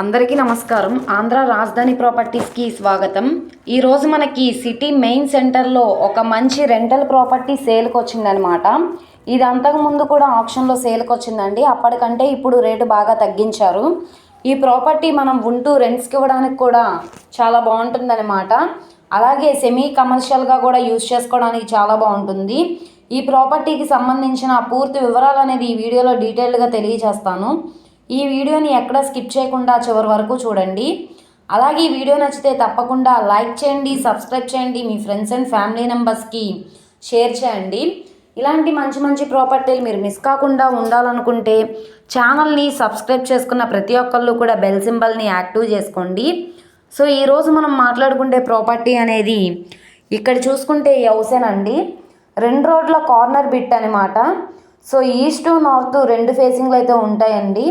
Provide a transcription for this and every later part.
అందరికీ నమస్కారం. ఆంధ్ర రాజధాని ప్రాపర్టీస్కి స్వాగతం. ఈరోజు మనకి సిటీ మెయిన్ సెంటర్లో ఒక మంచి రెంటల్ ప్రాపర్టీ సేల్కి వచ్చిందనమాట ఇది అంతకుముందు కూడా ఆప్షన్లో సేల్కి వచ్చిందండి అప్పటికంటే ఇప్పుడు రేటు బాగా తగ్గించారు. ఈ ప్రాపర్టీ మనం ఉంటూ రెంట్స్కి ఇవ్వడానికి కూడా చాలా బాగుంటుందన్నమాట. అలాగే సెమీ కమర్షియల్గా కూడా యూస్ చేసుకోవడానికి చాలా బాగుంటుంది. ఈ ప్రాపర్టీకి సంబంధించిన పూర్తి వివరాలు అనేది ఈ వీడియోలో డీటెయిల్డ్గా తెలియజేస్తాను. ఈ వీడియోని ఎక్కడ స్కిప్ చేయకుండా చివరి వరకు చూడండి. అలాగే ఈ వీడియో నచ్చితే తప్పకుండా లైక్ చేయండి సబ్స్క్రైబ్ చేయండి మీ ఫ్రెండ్స్ అండ్ ఫ్యామిలీ మెంబర్స్కి షేర్ చేయండి. ఇలాంటి మంచి మంచి ప్రాపర్టీలు మీరు మిస్ కాకుండా ఉండాలనుకుంటే ఛానల్ని సబ్స్క్రైబ్ చేసుకున్న ప్రతి ఒక్కళ్ళు కూడా బెల్ సింబల్ని యాక్టివ్ చేసుకోండి. సో ఈరోజు మనం మాట్లాడుకుంటే ప్రాపర్టీ అనేది ఇక్కడ చూసుకుంటే ఈ హౌసేనండి రెండు రోడ్ల కార్నర్ బిట్ అనమాట సో ఈస్ట్ నార్త్ రెండు ఫేసింగ్లు అయితే ఉంటాయండి.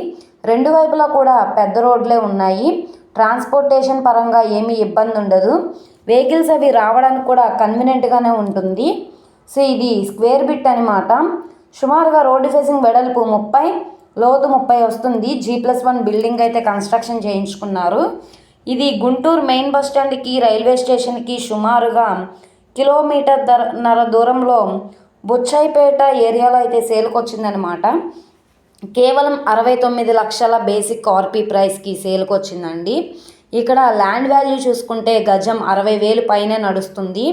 రెండు వైపులా కూడా పెద్ద రోడ్లే ఉన్నాయి. ట్రాన్స్పోర్టేషన్ పరంగా ఏమీ ఇబ్బంది ఉండదు. వెహికల్స్ అవి రావడానికి కూడా కన్వీనియంట్గానే ఉంటుంది. సో ఇది స్క్వేర్ బిట్ అనమాట సుమారుగా రోడ్డు ఫేసింగ్ వెడల్పు ముప్పై లోతు ముప్పై వస్తుంది. జీ ప్లస్ వన్ బిల్డింగ్ అయితే కన్స్ట్రక్షన్ చేయించుకున్నారు. ఇది గుంటూరు మెయిన్ బస్ స్టాండ్కి రైల్వే స్టేషన్కి సుమారుగా కిలోమీటర్ నర దూరంలో బుచ్చాయిపేట ఏరియాలో అయితే సేల్కి వచ్చిందనమాట కేవలం అరవై తొమ్మిది లక్షల బేసిక్ ఆర్పీ ప్రైస్కి సేల్కి వచ్చిందండి ఇక్కడ ల్యాండ్ వాల్యూ చూసుకుంటే గజం అరవై వేలు పైనే నడుస్తుంది.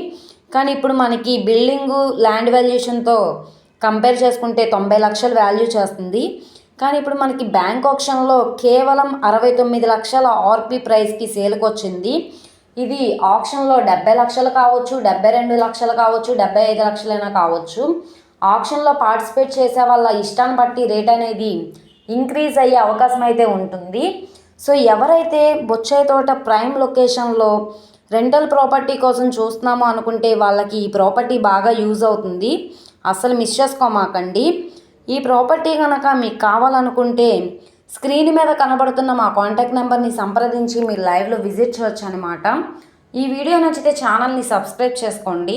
కానీ ఇప్పుడు మనకి బిల్డింగు ల్యాండ్ వాల్యుయేషన్తో కంపేర్ చేసుకుంటే తొంభై లక్షలు వాల్యూ చేస్తుంది. కానీ ఇప్పుడు మనకి బ్యాంక్ ఆప్షన్లో కేవలం అరవై తొమ్మిది లక్షల ఆర్పీ ప్రైస్కి సేల్కి వచ్చింది ఇది ఆప్షన్లో డెబ్బై లక్షలు కావచ్చు డెబ్బై రెండు లక్షలు కావచ్చు డెబ్బై ఐదు లక్షలైనా కావచ్చు. ఆప్షన్లో పార్టిసిపేట్ చేసే వాళ్ళ ఇష్టాన్ని బట్టి రేట్ అనేది ఇంక్రీజ్ అయ్యే అవకాశం అయితే ఉంటుంది. సో ఎవరైతే బొచ్చాయి తోట ప్రైమ్ లొకేషన్లో రెంటల్ ప్రాపర్టీ కోసం చూస్తున్నామో అనుకుంటే వాళ్ళకి ఈ ప్రాపర్టీ బాగా యూజ్ అవుతుంది. అసలు మిస్ చేసుకోమాకండి. ఈ ప్రాపర్టీ కనుక మీకు కావాలనుకుంటే స్క్రీన్ మీద కనబడుతున్న మా కాంటాక్ట్ నెంబర్ని సంప్రదించి మీరు లైవ్లో విజిట్ చేయొచ్చు అనమాట ఈ వీడియో నచ్చితే ఛానల్ని సబ్స్క్రైబ్ చేసుకోండి.